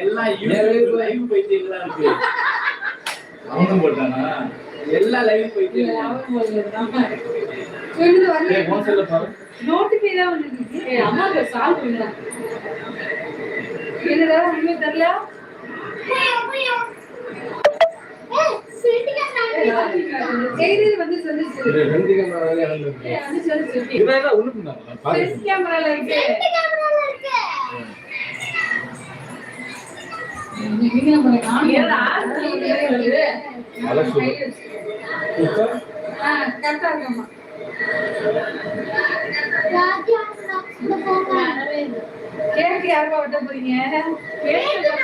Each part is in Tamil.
எல்லாம் யூடியூப் live பைத்தியங்களா இருக்கு. அவனும் போட்டானா? எல்லாம் live பைத்தியங்களா இருக்கு. ஏய், உன் செல்ல பாரு. இது ரெண்டு camera வேலையா நடந்திருக்கு. இவன் என்ன ஒண்ணு கேக்கு யாருக்கா வெட்ட போறீங்க கேக்கு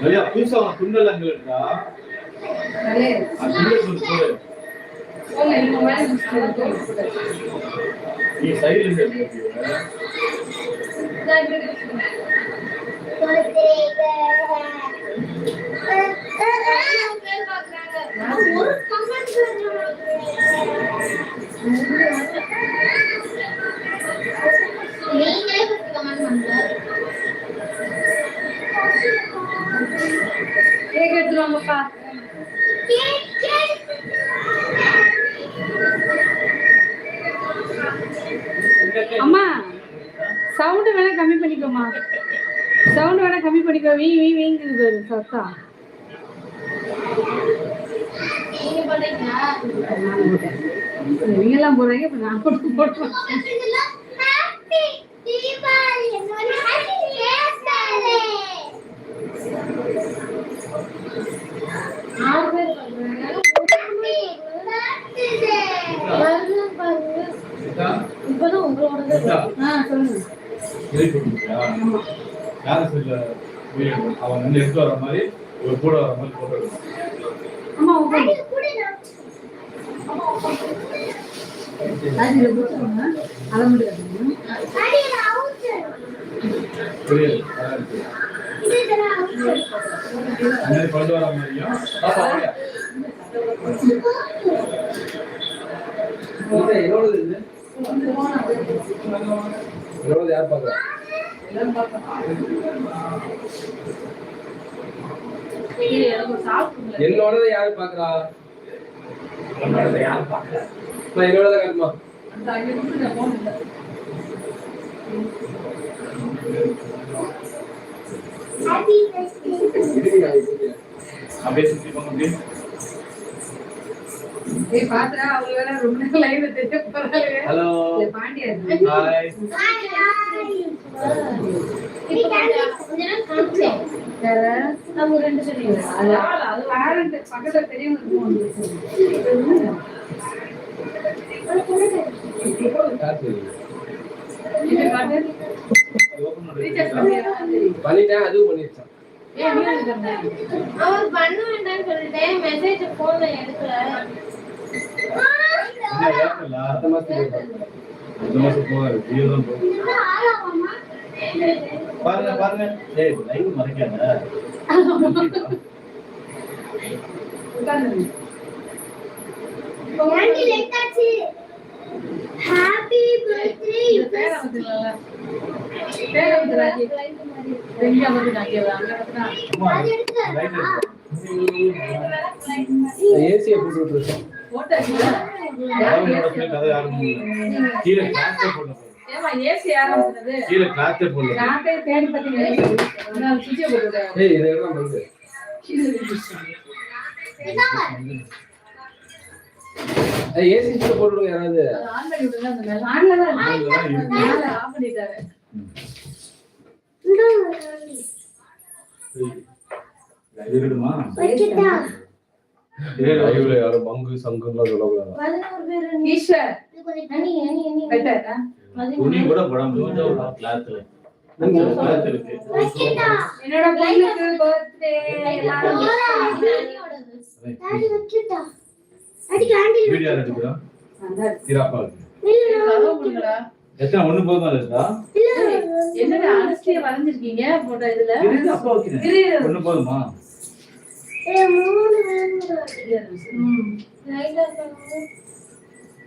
ஐயா, புதுசா உனக்கு துண்டல் அங்க இருக்கா? நீ? நீங்களே பண்ணுங்க. கேக் எடுத்துட்டு வாங்கப்பா. அம்மா சவுண்ட் வேணா கம்மி பண்ணிக்கோமா சவுண்ட் வேணா கம்மி பண்ணிக்கோ. வீ வீ வீங்குது பாரு சத்தம். நீங்க எல்லாம் போடுறாங்க இப்ப நான் போட்டு போட்டுருவேன் இதெல்லாம் happy தீபாவளி. என்னோட happy birthday. ஆறு பேர் பண்றாங்க. Happy birthday. வருது பாருங்க. இதா? இப்பதான் உங்களோடது இதா? ஆ சொல்லுங்க எழுதி கொடுத்தியா? யாரு செல்ல அவன் வந்து எடுத்து வர மாதிரி ஒரு கூட வர மாதிரி போட்டோ எடுக்கணும். கொண்டு வர மாதிரியும். வாயா. என்னோடது இது? என்னோடது யார் பாக்குறா என்னோடது யார் பாக்குறா? நான் என்னோடத காட்டுமா அப்படியே. சுத்தி. ஏய் பாத்துடா அவங்க வேற ரொம்ப நேரம் லைவ் தெரிய போறாங்க ஹலோ பாண்டியா ஹாய் அவங்க ரெண்டு தெரியும் பண்ணிட்டேன் அதுவும் பண்ணிருச்சான் அவர் பண்ண வேண்டாம்னு சொல்லிட்டேன் மெசேஜ் போன்ல எடுக்கல என்ன ஏப்ரல் அடுத்த மாசம் போகாது ஜியோ தான் போகும் பாருங்க பாருங்க. டேய் லைவ் மறைக்காத உட்கார்ந்து கேண்டி லேட்டாச்சு ஹாப்பி பர்த்டே பேர வந்துடல பேர வந்து ராஜி. எங்க வந்து நாங்க அங்க வந்து அம்மா அது எடுத்து லைட் ஏசியை போட்டு யாரும். கீழே கீழே கிளாஸே போடல நாட்டே தேடி பார்த்தீங்க நான் சுவிட்சை போட்டு ஏய் இதை எல்லாம் பண்ணுது ஏசி விடுங்க யாராவது. ஆன் பண்ணி விட்டுங்க அந்த மேல. ஆன்ல தான் ஆன்ல தான் இருக்கு. மேல ஆஃப் பண்ணிட்டாரு. இருக்குமா வைக்கட்டா. லைவ்ல யாரும் பங்கு சங்குலாம் சொல்லக்கூடாது? ஈஸ்வர். துணி கூட போடாம கிளாத்ல கிளாத் இருக்கு. வைக்கட்டா என்னோட பொண்ணுக்கு பர்த்டே எல்லாரும் டாடி வைக்கட்டா டாடி கேண்டி வீடியோ எடுக்கிறோம் அந்த சிறப்பா இருக்கு. இல்ல கதவு கொடுங்கடா எத்தனை ஒண்ணு போதுமா இருக்கா என்னடா அரிசியை வரைஞ்சிருக்கீங்க? போட்ட இதுல. ஒண்ணு போதுமா? மூணு. ம்.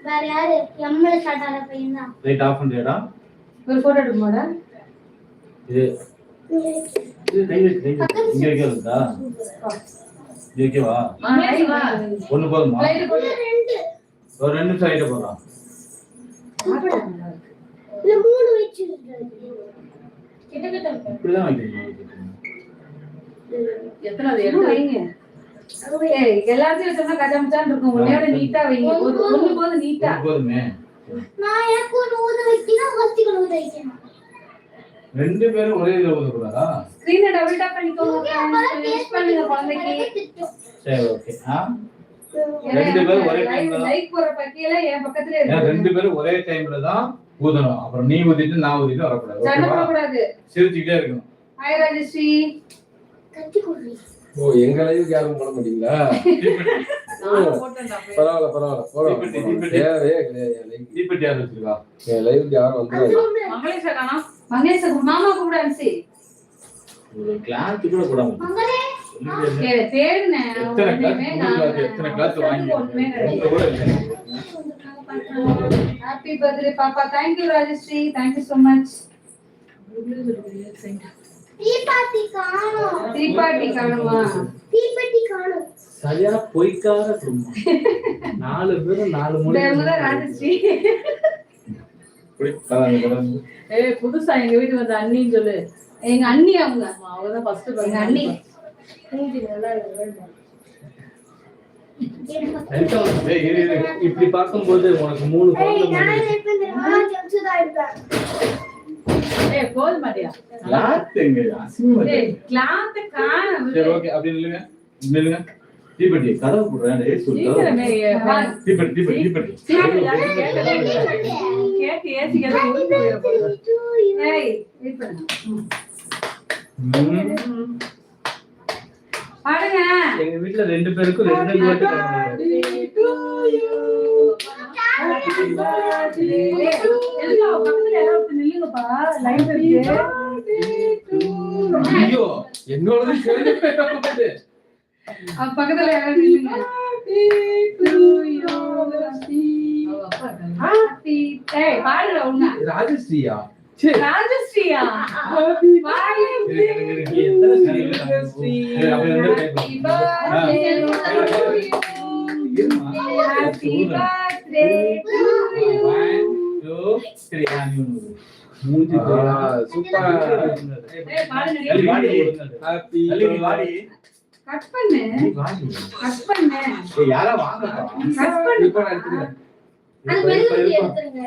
வேற யாரு? எம்எல்ஏ ஸ்டார்ட் ஆகிற பையன் தான் ரைட் ஆஃப் பண்ணியாடா ஒரு போட்டோ எடுக்குமாடா இது இது கை வச்சு கை வச்சு. இங்க வைக்க இருக்கா இது வைக்கவா? ஒண்ணு போதுமா? ரெண்டு. ஒரு ரெண்டு நிமிஷம் ஆயிட்ட போறான் இல்ல மூணு வச்சு கிட்ட கிட்ட இருக்கு. இப்படிதான் வைக்கணும் எத்தனாவது எடுத்து வைங்க. எல்லாத்தையும் வச்சோம்னா கஜாமச்சான்னு இருக்கும். உன்னையோட நீட்டா வைங்க ஒரு ஒண்ணு போது நீட்டா போதுமே. நான் எனக்கு ஒன்று ஊத வைக்கணும் ஃபர்ஸ்ட் ஊத வைக்கணும். ரெண்டு பேரும் ஒரே இதுல ஊதக்கூடாதா? ஸ்கிரீனை டபுள் டாப் பண்ணிக்கோங்க யூஸ் பண்ணுங்க குழந்தைக்கு. சரி ஓகே ஆ? ரெண்டு பேரும் ஒரே டைம்ல லைக் போற பக்கியில என் பக்கத்துல இருக்கு. ரெண்டு பேரும் ஒரே டைம்ல தான் ஊதணும். அப்புறம் நீ ஊதிட்டு நான் ஊதிட்டு வரக்கூடாது. சண்டை போடக்கூடாது. சிரிச்சுக்கிட்டே இருக்கணும். ஹாய் ராஜஸ்ரீ. கட்டி கொடுறீ ஓ எங்க லைவுக்கு யாரும் போட மாட்டீங்களா? பரவாயில்ல பரவாயில்ல. தேவையே கிடையாது என் லைவுக்கு. தீப்பெட்டி யார் வச்சிருக்கா? என் லைவுக்கு யாரும் வந்து மாமா கூட அனுப்பிச்சு. கிளாத் கூட கூட ஹாப்பி பர்த்டே பாப்பா. Thank you Rajashree. Thank you so much காணோம். தீபாட்டி காணுமா? தீப்பெட்டி காணோம். சரியா பொய்க்காத குடும்பம். நாலு பேரும் நாலு மணி ராஜஸ்ரீ. ஏய் புதுசா எங்க வீட்டுக்கு வந்த அண்ணின்னு சொல்லு. எங்க அண்ணி அவங்க. அவங்கதான் ஃபர்ஸ்ட் எங்க அண்ணி. மூஞ்சி நல்லா இருக்கு. இப்படி பார்க்கும்போது உனக்கு மூணு குழந்தை கிளாத் எங்க? அசிங்கமா கிளாத் சரி ஓகே அப்படி நில்லுங்க நில்லுங்க கதவு போடுறேன் ஏய் சொல்லு. கேட்டு. ஏய். பாடுங்க எங்க வீட்ல ரெண்டு பேருக்கும் ரெண்டு ரெண்டு வாட்டி ஏய், எதுக்கு அவ பக்கத்துல யாராவது ஒருத்தர் நில்லுங்கப்பா லைன் இருக்கு ஐயோ என்னோடது கேள்வி பக்கத்துல ராஜஸ்ரீயா? ராஜஸ்ரீயா? வாய் இரு, இரு, இரு. மூஞ்சி. சூப்பர். ஹாப்பி. கட் பண்ணு. கட் பண்ணு ஏய், யாரா வாங்கப்பா. கட் பண்ணு இப்போ நான் எடுத்துக்கிறேன் அது மெழுகுவர்த்தி எடுத்துருங்க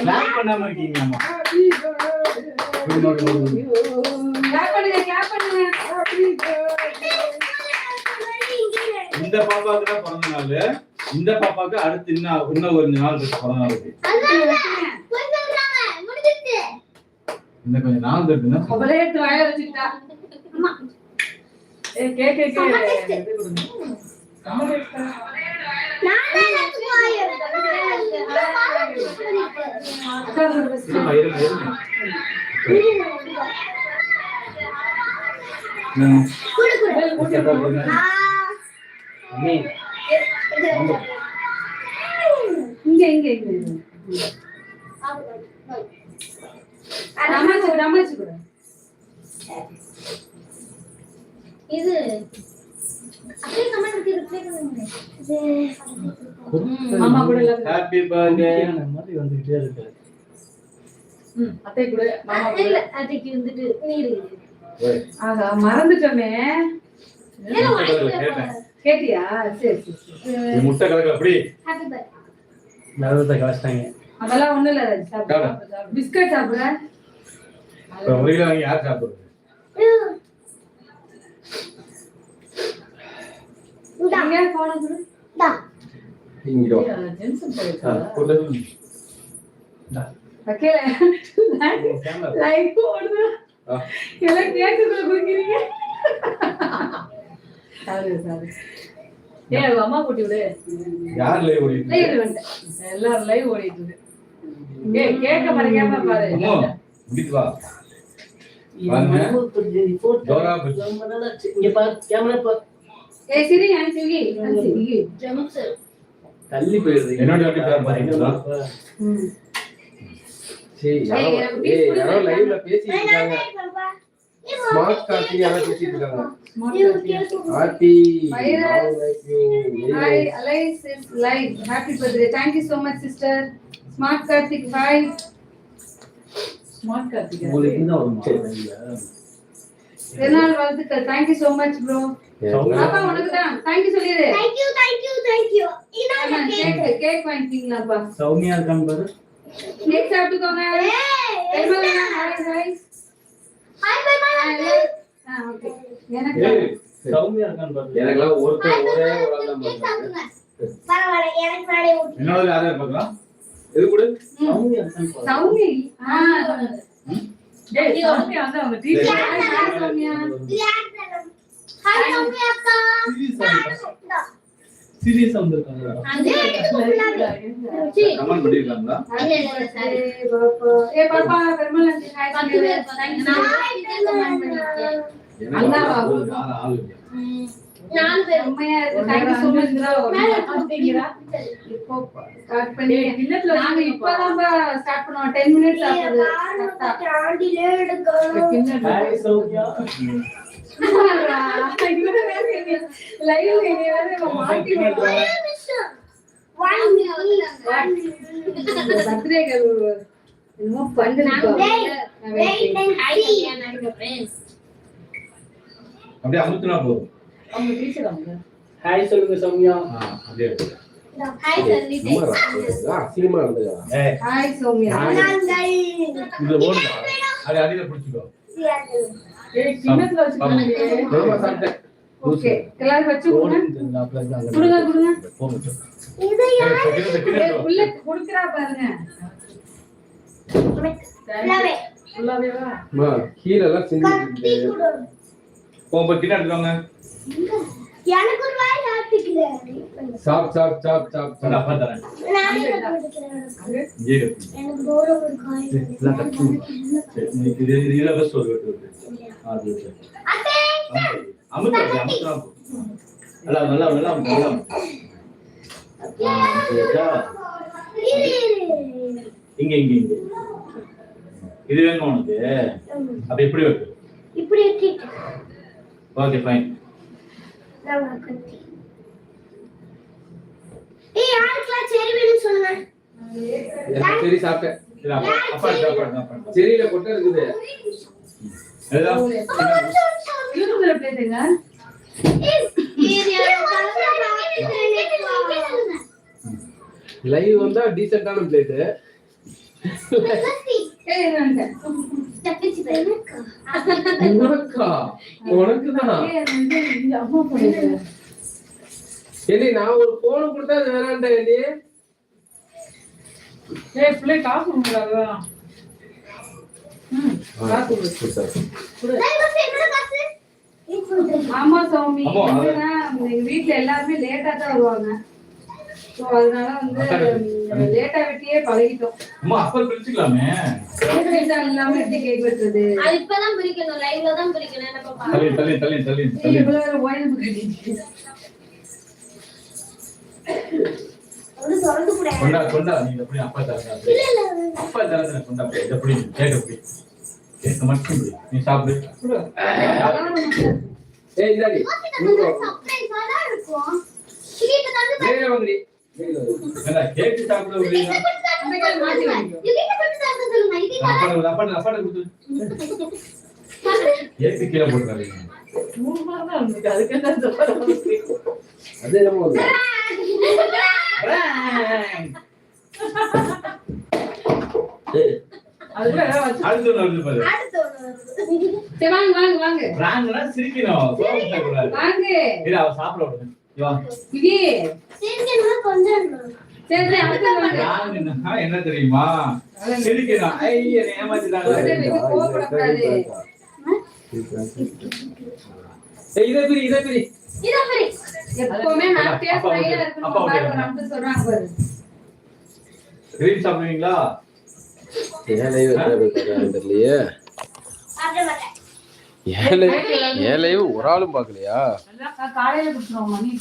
Clap பண்ணாம இருக்கீங்க அம்மா. கிளாப் பண்ணுங்க கிளாப் பண்ணுங்க இந்த பாப்பாவுக்கு தான் பிறந்த நாள். இந்த பாப்பாக்கு அடுத்து இன்னும் இன்னும் ஒரு நாள் இருக்கு பிறந்த நாளுக்கு. இன்னும் கொஞ்சம் நாள் இருக்குன்னா இருங்க, இங்க இங்க இங்க கூட இது அப்படியே கமெண்ட் இருக்கு ரிப்ளை பண்ணுங்க. மாமா கூட. ம், அத்தை கூட மாமா கூட. இல்ல அதுக்கு வந்துட்டு ஆகா மறந்துட்டோமே. கேட்டியா? சரி சரி முட்டை கலக்கல அப்படி. ஹாப்பி பர்த்டே அதெல்லாம் ஒண்ணும் இல்ல. பிஸ்கட் சாப்பிடுற ஒரு கிலோ வாங்கி யார் சாப்பிடுறது குடிக்கிறீங்க அவங்க அம்மா கூட்டி விடு. யார் லைவ் ஓடிட்டு லைவ் வந்துட்டேன் எல்லாரும் லைவ் ஓடிட்டு இருக்கு. ஏய் பாரு பாரு தள்ளி போயிருது என்னோட பாத்தீங்களா? சரி யாரோ லைவ்ல பேசிட்டு இருக்காங்க. ஸ்மார்ட் கார்த்தி யாரோ பேசிட்டு இருக்காங்க. Thank you so much, sister. Smart Karthik, hi. Smart Karthika உங்களுக்கு தான் வருமா ரெனால் வாழ்த்துக்கள். Thank you so much, bro. பாப்பா உனக்கு தான். Thank you சொல்லிடு. Thank you thank you thank you இதான் கேக் கேக் வாங்கிட்டீங்களாப்பா? சௌமியா இருக்கான்னு பாரு கேக் சாப்பிட்டுக்கோங்க. hi, hi. Hi bye bye ஆ, okay. எனக்கு ஏய், சௌமியா இருக்கான்னு பாரு. எனக்கெல்லாம் ஒருத்தர் ஒரே ஒரு ஆள் தான் என்னோட யாரும் பார்க்கலாம் எது கூட? சௌமி. ஆ. ஏய் சௌமியா வந்து அவங்க டீச்சர். சௌமியா. ஹாய் சௌமியா அக்கா. சீரியஸா வந்திருக்காங்க. கமெண்ட் பண்ணிருக்காங்களா. ஏ, பாப்பா, பெருமாள். பேர் பேர். அப்படிங்கிறா இப்போ பண்ணி நாங்க இப்பதான் ஸ்டார்ட் மினிட்ஸ் ஆகுது. ஹாய். அப்படியே அமுத்துனா போதும். அவங்க டீச்சர் அவங்க. ஹாய் சொல்லுங்க சௌமியா. அப்படியே. ஆ, சினிமா Hi, சௌமியா. இதுல ஓடுதா? அது அடியில பிடிச்சிக்கோ. வச்சுக்கோங்க. Okay, எல்லாரும் வச்சு கொடுங்க. கொடுங்க, ஏய், கிணத்து. உள்ள கொடுக்குறா பாருங்க. ஃபுல்லாவே கீழே எல்லாம் போங்க. எனக்கு ஒரு வாய் சாப் சாப் சாப் சாப் நான் சாப் அப்பா தரேன். நானே இருக்கு. எனக்கு போற ஒரு காய் இதெல்லாம் கட் பண்ணு. சரி, நீ இது இதுல ஒரு வெட்டு அது. அத்தை அமுத்து. நல்லா நல்லா நல்லா நல்லா? இங்க இங்க இங்க. இது வேணுமா உனக்கு? அப்ப எப்படி வெட்டு. இப்படி வச்சிட்டு ஓகே ஃபைன் நான் கத்தி. ஏய் யாருக்கெல்லாம் சரி வேணும்னு சொல்லுங்க. எனக்கு சரி சாப்பிட்டேன். இல்ல அப்பா. செரியில கொட்டை இருக்குது. பேசுங்க. லைவ் வந்தா டீசென்டான பிளேட். உனக்கா? உனக்கு ஏடி நான் ஒரு போன் கொடுத்தா அது வேணான்டா ஏடி ஏய் பிள்ளை காசு கொடுக்குறாங்க ம். காசு கொடு. ஆமா சௌமி. என்னன்னா எங்க வீட்ல எல்லாருமே லேட்டா தான் வருவாங்க. சோ அதனால வந்து லேட்டா வெட்டியே பழகிட்டோம். அம்மா அப்பா பிரிச்சுக்கலாமே. கேக் வெட்டா இல்லாம எப்படி கேக் வெட்டுறது? அது இப்பதான் பிரிக்கணும் லைவ்ல தான் பிரிக்கணும் என்ன பாப்பா? தள்ளி தள்ளி தள்ளி தள்ளி ஏய், தள்ளி இவ்வளவு வேற ஓய்வு கட்டிட்டு வந்து திறந்து கூட கொண்டா கொண்டா நீ எப்படி அப்பா இல்ல அப்பா தரங்க கொண்டா இதை எப்படி கேட்க எப்படி கேட்க மட்டும். நீ சாப்பிடு. ஏய் இந்தாடி. கீழே அதுக்கு என்ன? அது அடுத்து வருது வருது. சரி வாங்க வாங்க வாங்க பிராங்க்னா சிரிக்கணும் கூடாது வாங்க இல்ல அவ சாப்பிட விடுங்க இங்க வா சிரிக்கணும்னா கொஞ்சம். சரி அடுத்து வாங்க பிராங்க்னா என்ன தெரியுமா சிரிக்கணும் ஐய ஏமாத்திட்டாங்க இது இதை பிரி இதை பிரி. இதோ. எப்பவுமே. இருக்கணும் ஒரு அம்மா சொல்றாங்க பாரு. கிரீன் சாப்பிடுவீங்களா? ஏன் லைவ் தெரியலையே சாப்பிட மாட்டேன். ஏன் லைவ் ஏன் லைவ் ஒரு ஆளும் பார்க்கலையா? கா- காலையில குடுத்துருவோம் மணி